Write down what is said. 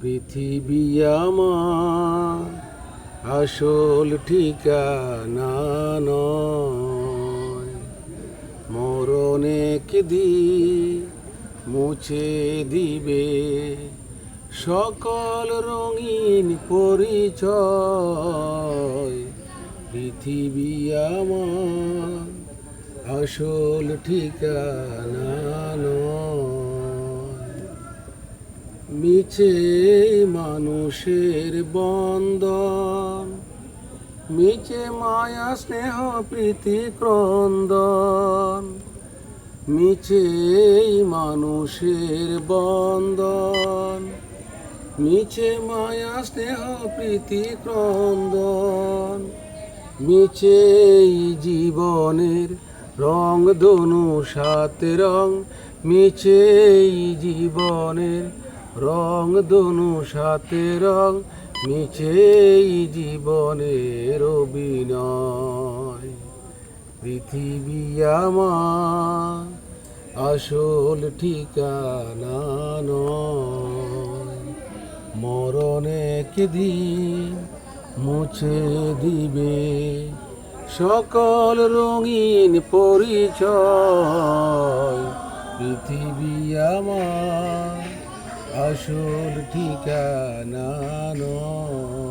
পৃথিবী আমার আসল ঠিকানা নয়। মরণে দিন মুছে দিবে সকল রঙিন পরিচয়। পৃথিবী আমার আসল ঠিকানা নয়। মিছে মানুষের বন্দন মিছে মায়া, স্নেহ, প্রীতি, ক্রন্দন, মিছে মানুষের বন্দন মিছে মায়া, স্নেহ, প্রীতি, ক্রন্দন, মিছে জীবনের রং দনু সাত রং, মিছে জীবনের রং দনু সাথে রং মিছে জীবনের অভিনয়। পৃথিবী আমার আসল ঠিকানা নয়। মরণে দিন মুছে দিবে সকল রঙিন পরিচয়। পৃথিবী আমার আসল ঠিকানা নয়